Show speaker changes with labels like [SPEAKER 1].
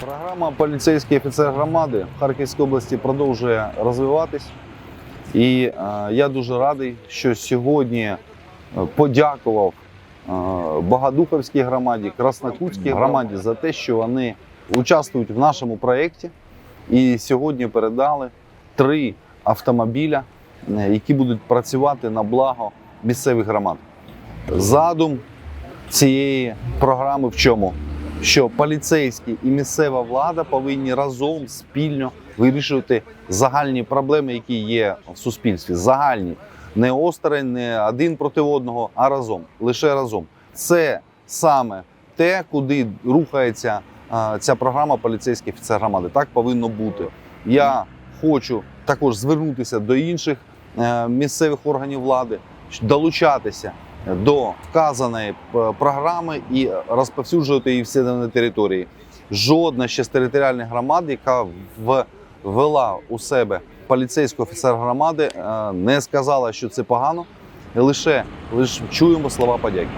[SPEAKER 1] Програма Поліцейський офіцер громади в Харківській області продовжує розвиватись. І е, я дуже радий, що сьогодні е, подякував е, Богодуховській громаді, Краснокутській громаді за те, що вони участвують в нашому проєкті. І сьогодні передали три автомобіля, які будуть працювати на благо місцевих громад. Задум цієї програми в чому? Що поліцейські і місцева влада повинні разом спільно вирішувати загальні проблеми, які є в суспільстві. Загальні, не осторонь, не один проти одного, а разом, лише разом. Це саме те, куди рухається ця програма поліцейський офіцер громади. Так повинно бути. Я хочу також звернутися до інших е, місцевих органів влади, долучатися до вказаної е, програми і розповсюджувати її всі на території. Жодна ще з територіальних громад, яка ввела у себе поліцейського офіцер громади, е, не сказала, що це погано. Лише, лише чуємо слова подяки.